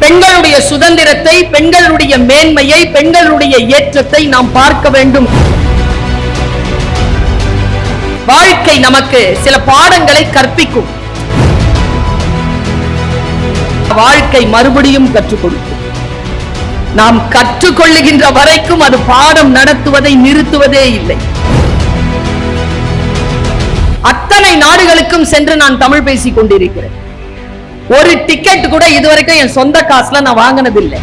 பெண்களுடைய சுதந்திரத்தை பெண்களுடைய மேன்மையை பெண்களுடைய ஏற்றத்தை நாம் பார்க்க வேண்டும். வாழ்க்கை நமக்கு சில பாடங்களை கற்பிக்கும். வாழ்க்கை மறுபடியும் கற்றுக் கொடுக்கும். நாம் கற்றுக்கொள்ளுகின்ற வரைக்கும் அது பாடம் நடத்துவதை நிறுத்துவதே இல்லை. அத்தனை நாடுகளுக்கும் சென்று நான் தமிழ் பேசிக் கொண்டிருக்கிறேன். ஒரு டிக்கெட் கூட இதுவரைக்கும் என் சொந்த காசுல நான் வாங்கினது இல்லை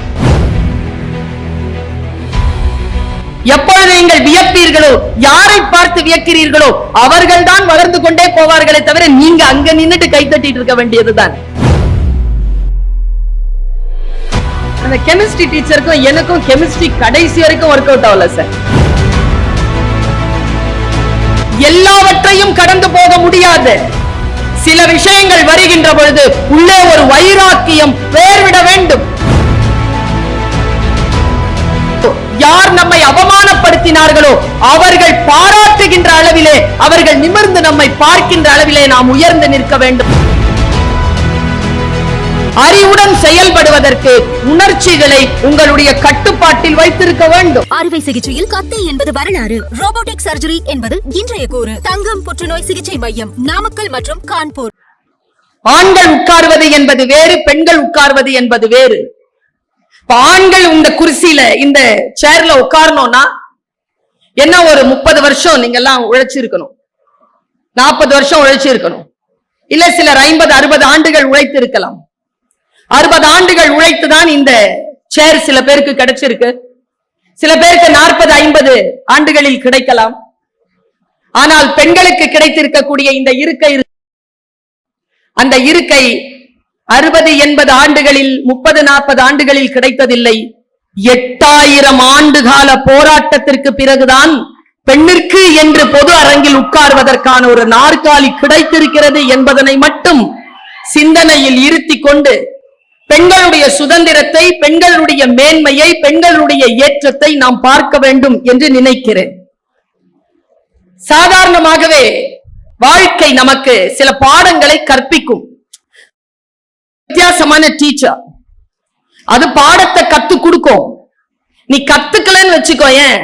எப்பொழுது நீங்கள் வியப்பீர்களோ யாரை பார்த்து வியக்கிறீர்களோ அவர்கள் தான் வளர்ந்து கொண்டே போவார்களே தவிர நீங்க அங்க நின்னுட்டு கைத்தட்டிட்டு இருக்க வேண்டியதுதான். அந்த கெமிஸ்ட்ரி டீச்சருக்கும் எனக்கும் கெமிஸ்ட்ரி கடைசி வரைக்கும் ஒர்க் அவுட் ஆகல சார் எல்லாவற்றையும் கடந்து போக முடியாது. சில விஷயங்கள் வருகின்ற பொழுது உள்ளே ஒரு வைராக்கியம் பெயர்விட வேண்டும். யார் நம்மை அவமானப்படுத்தினார்களோ அவர்கள் பாராட்டுகின்ற அளவிலே அவர்கள் நிமிர்ந்து நம்மை பார்க்கின்ற அளவிலே நாம் உயர்ந்து நிற்க வேண்டும். அறிவுடன் செயல்படுவதற்கு உணர்ச்சிகளை உங்களுடைய கட்டுப்பாட்டில் வைத்திருக்க வேண்டும். அறுவை சிகிச்சையில் கத்தை என்பது வரலாறு. ரோபோட்டிக் சர்ஜரி என்பது இன்றைய கூறு. தங்கம் புற்றுநோய் சிகிச்சை மையம் நாமக்கல் மற்றும் கான்பூர். ஆண்கள் உட்கார்வது என்பது வேறு பெண்கள் உட்கார்வது என்பது வேறு. ஆண்கள் இந்த குர்சியில இந்த சேர்ல உட்காரணும்னா என்ன ஒரு முப்பது வருஷம் நீங்க எல்லாம் உழைச்சிருக்கணும். நாற்பது வருஷம் உழைச்சிருக்கணும். இல்ல சிலர் ஐம்பது அறுபது ஆண்டுகள் உழைத்து இருக்கலாம் அறுபது ஆண்டுகள் உழைத்துதான் இந்த சேர் சில பேருக்கு கிடைச்சிருக்கு. சில பேருக்கு நாற்பது ஐம்பது ஆண்டுகளில் கிடைக்கலாம். ஆனால் பெண்களுக்கு கிடைத்திருக்கக்கூடிய இந்த இருக்கை அந்த இருக்கை அறுபது எண்பது ஆண்டுகளில் முப்பது நாற்பது ஆண்டுகளில் கிடைத்ததில்லை. எட்டாயிரம் ஆண்டு கால போராட்டத்திற்கு பிறகுதான் பெண்ணிற்கு என்று பொது அரங்கில் உட்கார்வதற்கான ஒரு நாற்காலி கிடைத்திருக்கிறது என்பதனை மட்டும் சிந்தனையில் இருத்திக் கொண்டு பெண்களுடைய சுதந்திரத்தை பெண்களுடைய மேன்மையை பெண்களுடைய ஏற்றத்தை நாம் பார்க்க வேண்டும் என்று நினைக்கிறேன். சாதாரணமாகவே வாழ்க்கை நமக்கு சில பாடங்களை கற்பிக்கும். வித்தியாசமான டீச்சர் அது பாடத்தை கத்து கொடுக்கும். நீ கத்துக்கலன்னு வச்சுக்கோ ஏன்?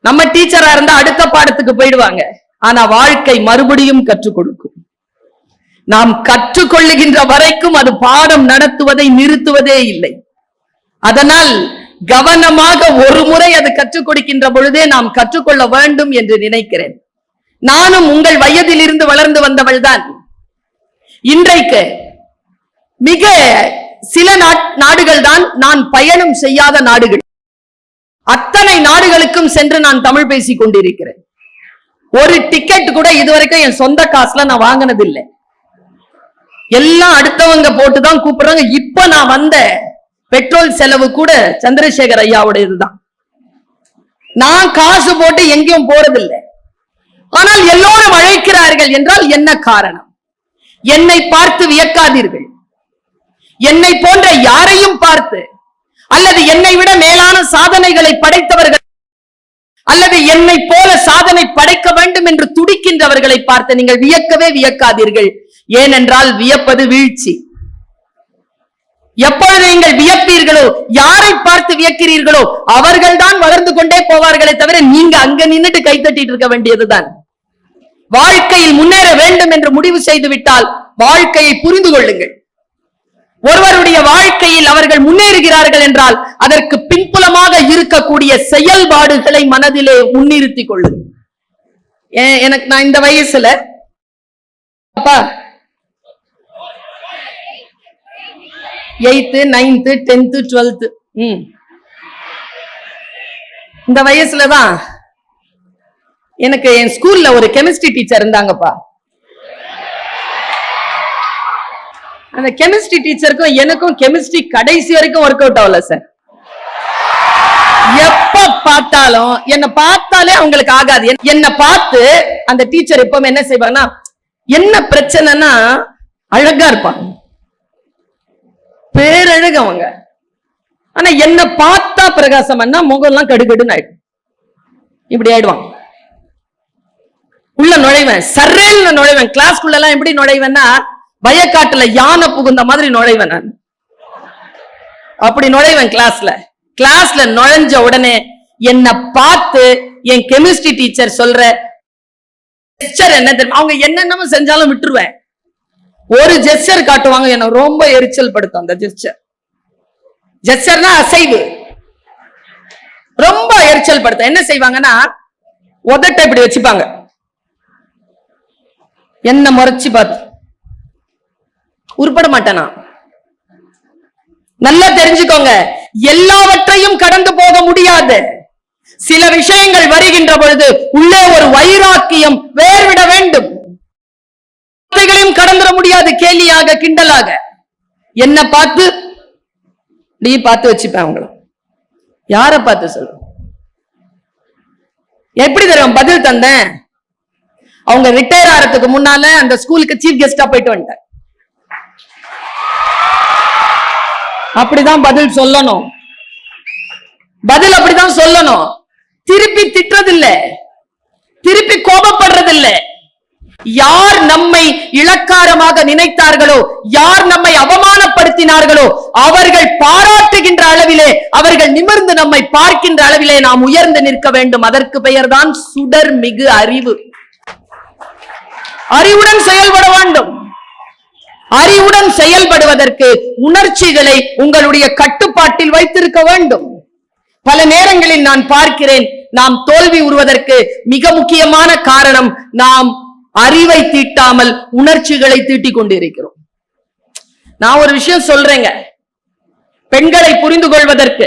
நம்ம டீச்சரா இருந்தா அடுத்த பாடத்துக்கு போயிடுவாங்க. ஆனா வாழ்க்கை மறுபடியும் கற்றுக் கொடு. நாம் கற்றுக்கொள்ளுகின்ற வரைக்கும் அது பாடம் நடத்துவதை நிறுத்துவதே இல்லை. அதனால் கவனமாக ஒரு முறை அது கற்றுக் கொடுக்கின்ற பொழுதே நாம் கற்றுக்கொள்ள வேண்டும் என்று நினைக்கிறேன். நானும் உங்கள் வயதிலிருந்து வளர்ந்து வந்தவள் தான். இன்றைக்கு மிக சில நாடுகள் தான் நான் பயணம் செய்யாத நாடுகள். அத்தனை நாடுகளுக்கும் சென்று நான் தமிழ் பேசிக் கொண்டிருக்கிறேன். ஒரு டிக்கெட் கூட இதுவரைக்கும் என் சொந்த காசுல நான் வாங்கினதில்லை. எல்லாம் அடுத்தவங்க போட்டுதான் கூப்பிடுறாங்க. இப்ப நான் வந்த பெட்ரோல் செலவு கூட சந்திரசேகர் ஐயாவுடையதுதான். நான் காசு போட்டு எங்கேயும் போறதில்லை. ஆனால் எல்லோரும் அழைக்கிறார்கள் என்றால் என்ன காரணம்? என்னை பார்த்து வியக்காதீர்கள். என்னை போன்ற யாரையும் பார்த்து அல்லது என்னை விட மேலான சாதனைகளை படைத்தவர்கள் அல்லது என்னை போல சாதனை படைக்க வேண்டும் என்று துடிக்கின்றவர்களை பார்த்து நீங்கள் வியக்கவே வியக்காதீர்கள். ஏனென்றால் வியப்பது வீழ்ச்சி. எப்பொழுது நீங்கள் வியப்பீர்களோ யாரை பார்த்து வியக்கிறீர்களோ அவர்கள் தான் வளர்ந்து கொண்டே போவார்களே தவிர நீங்க அங்க நின்றுட்டு கை தட்டிட்டு இருக்க வேண்டியதுதான். வாழ்க்கையில் முன்னேற வேண்டும் என்று முடிவு செய்து விட்டால் வாழ்க்கையை புரிந்து கொள்ளுங்கள். ஒருவருடைய வாழ்க்கையில் அவர்கள் முன்னேறுகிறார்கள் என்றால் அதற்கு பின்புலமாக இருக்கக்கூடிய செயல்பாடுகளை மனதிலே முன்னிறுத்திக் கொள்ளுங்கள். எனக்கு நான் இந்த வயசுல அப்பா எயித்து நைன்த்து டென்த்து டுவெல்த்து ம். இந்த வயசுல தான் எனக்கு என் ஸ்கூல்ல ஒரு கெமிஸ்ட்ரி டீச்சர் இருந்தாங்கப்பா. அந்த கெமிஸ்ட்ரி டீச்சருக்கும் எனக்கும் கெமிஸ்ட்ரி கடைசி வரைக்கும் ஒர்க் அவுட் ஆகல சார் எப்ப பார்த்தாலும் என்ன பார்த்தாலே அவங்களுக்கு ஆகாது. என்ன பார்த்து அந்த டீச்சர் எப்பவுமே என்ன செய்வாங்கன்னா என்ன பிரச்சனைனா அழகா இருப்பாங்க. பேரழகு அவங்க. ஆனா என்ன பார்த்தா பிரகாசம் பண்ணா முகம் எல்லாம் கடுகடுன்னு ஆயிடும். இப்படி ஆயிடுவான் உள்ள நுழைவேன். சர்ரேன்னு நுழைவேன். கிளாஸ்க்குள்ள எல்லாம் எப்படி நுழைவேன்னா வயக்காட்டுல யானை புகுந்த மாதிரி நுழைவேன் நான். அப்படி நுழைவேன் கிளாஸ்ல கிளாஸ்ல நுழைஞ்ச உடனே என்ன பார்த்து என் கெமிஸ்ட்ரி டீச்சர் சொல்ற ஜெஸ்டர் என்ன தெரியும்? அவங்க என்னென்னமோ செஞ்சாலும் விட்டுருவேன். ஒரு ஜெஸ்டர் காட்டுவாங்க. என்ன ரொம்ப எரிச்சல் படுத்தும் அந்த ஜெஸ்டர் ஜெஸ்டர்னா அசைவு. ரொம்ப எரிச்சல் படுத்தும். என்ன செய்வாங்கன்னா உதட்ட இப்படி வச்சுப்பாங்க. என்ன முறைச்சு பார்த்து. உருப்பட மாட்டேனா? நல்லா தெரிஞ்சுக்கோங்க. எல்லாவற்றையும் கடந்து போக முடியாது. சில விஷயங்கள் வருகின்ற பொழுது உள்ளே ஒரு வைராக்கியம் வேர்விட வேண்டும். வார்த்தைகளையும் கடந்துட முடியாது கேலியாக கிண்டலாக. என்ன பார்த்து நீ பார்த்து வச்சுப்பேன் அவங்கள. யார பார்த்து சொல்லு? எப்படி தெரியும் பதில் தந்தேன்? அவங்க ரிட்டையர் ஆறதுக்கு முன்னால அந்த ஸ்கூலுக்கு சீஃப் கெஸ்டா போயிட்டு வந்துட்டேன். அப்படிதான் பதில் சொல்லணும். பதில் அப்படிதான் சொல்லணும். திருப்பி திட்டுறதில்ல. திருப்பி கோபப்படுறதில்ல. யார் நம்மை இலக்காரமாக நினைத்தார்களோ யார் நம்மை அவமானப்படுத்தினார்களோ அவர்கள் பாராட்டுகின்ற அளவிலே அவர்கள் நிமிர்ந்து நம்மை பார்க்கின்ற அளவிலே நாம் உயர்ந்து நிற்க வேண்டும். அதற்கு பெயர்தான் சுடர் மிகு அறிவு. அறிவுடன் செயல்பட அறிவுடன் செயல்படுவதற்கு உணர்ச்சிகளை உங்களுடைய கட்டுப்பாட்டில் வைத்திருக்க வேண்டும். பல நேரங்களில் நான் பார்க்கிறேன் நாம் தோல்வி உறுவதற்கு மிக முக்கியமான காரணம் நாம் அறிவை தீட்டாமல் உணர்ச்சிகளை தீட்டிக் கொண்டிருக்கிறோம். நான் ஒரு விஷயம் சொல்றேங்க. பெண்களை புரிந்து கொள்வதற்கு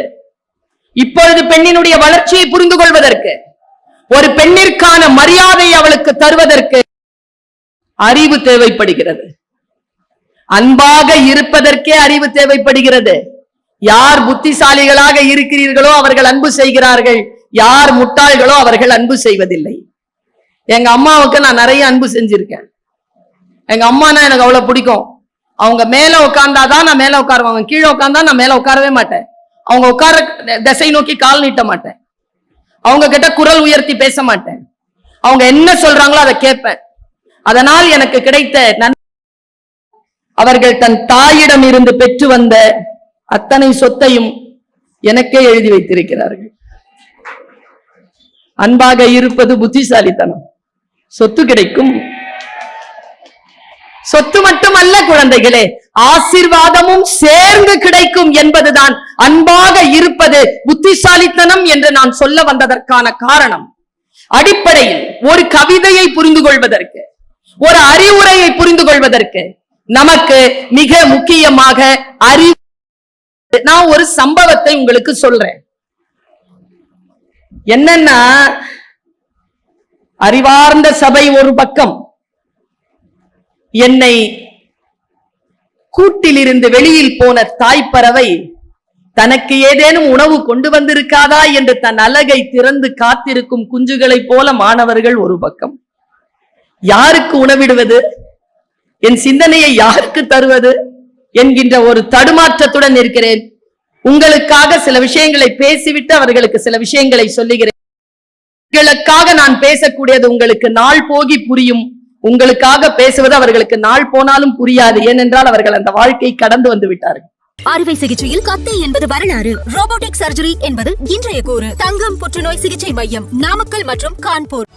இப்பொழுது பெண்ணினுடைய வளர்ச்சியை புரிந்து கொள்வதற்கு ஒரு பெண்ணிற்கான மரியாதை அவளுக்கு தருவதற்கு அறிவு தேவைப்படுகிறது. அன்பாக இருப்பதற்கே அறிவு தேவைப்படுகிறது. யார் புத்திசாலிகளாக இருக்கிறீர்களோ அவர்கள் அன்பு செய்கிறார்கள். யார் முட்டாள்களோ அவர்கள் அன்பு செய்வதில்லை. எங்க அம்மாவுக்கு நான் நிறைய அன்பு செஞ்சிருக்கேன். எங்க அம்மானா எனக்கு அவ்வளவு பிடிக்கும். அவங்க மேல உட்கார்ந்தாதான் நான் மேல உட்காருவேன். கீழே உட்கார்ந்தா நான் மேல உட்காரவே மாட்டேன். அவங்க உட்கார திசை நோக்கி கால் நீட்ட மாட்டேன். அவங்க கிட்ட குரல் உயர்த்தி பேச மாட்டேன். அவங்க என்ன சொல்றாங்களோ அதை கேட்பேன். அதனால் எனக்கு கிடைத்த நன் அவர்கள் தன் தாயிடம் இருந்து பெற்று வந்த அத்தனை சொத்தையும் எனக்கே எழுதி வைத்திருக்கிறார்கள். அன்பாக இருப்பது புத்திசாலித்தனம். சொத்து கிடைக்கும். சொத்து மட்டுமல்ல குழந்தைகளே ஆசீர்வாதமும் சேர்ந்து கிடைக்கும் என்பதுதான் அன்பாக இருப்பது புத்திசாலித்தனம் என்று நான் சொல்ல வந்ததற்கான காரணம். அடிப்படையில் ஒரு கவிதையை புரிந்து கொள்வதற்கு ஒரு அறிவுரையை புரிந்து கொள்வதற்கு நமக்கு மிக முக்கியமாக அறிவு. நான் ஒரு சம்பவத்தை உங்களுக்கு சொல்றேன். என்னன்னா அறிவார்ந்த சபை ஒரு பக்கம். என்னை கூட்டிலிருந்து வெளியில் போன தாய்ப்பறவை தனக்கு ஏதேனும் உணவு கொண்டு வந்திருக்காதா என்று தன் அலகை திறந்து காத்திருக்கும் குஞ்சுகளைப் போல மாணவர்கள் ஒரு பக்கம். யாருக்கு உணவிடுவது? என் சிந்தனையை யாருக்கு தருவது என்கின்ற ஒரு தடுமாற்றத்துடன் இருக்கிறேன். உங்களுக்காக சில விஷயங்களை பேசிவிட்டு அவர்களுக்கு சில விஷயங்களை சொல்லுகிறேன். உங்களுக்காக நான் பேசக்கூடியது உங்களுக்கு நாள் போகி புரியும். உங்களுக்காக பேசுவது அவர்களுக்கு நாள் போனாலும் புரியாது. ஏனென்றால் அவர்கள் அந்த வாழ்க்கை கடந்து வந்து விட்டார்கள். அறுவை சிகிச்சையில் கத்தை என்பது வரலாறு. ரோபோட்டிக் சர்ஜரி என்பது இன்றைய கூறு. தங்கம் புற்றுநோய் சிகிச்சை மையம் நாமக்கல் மற்றும் கான்பூர்.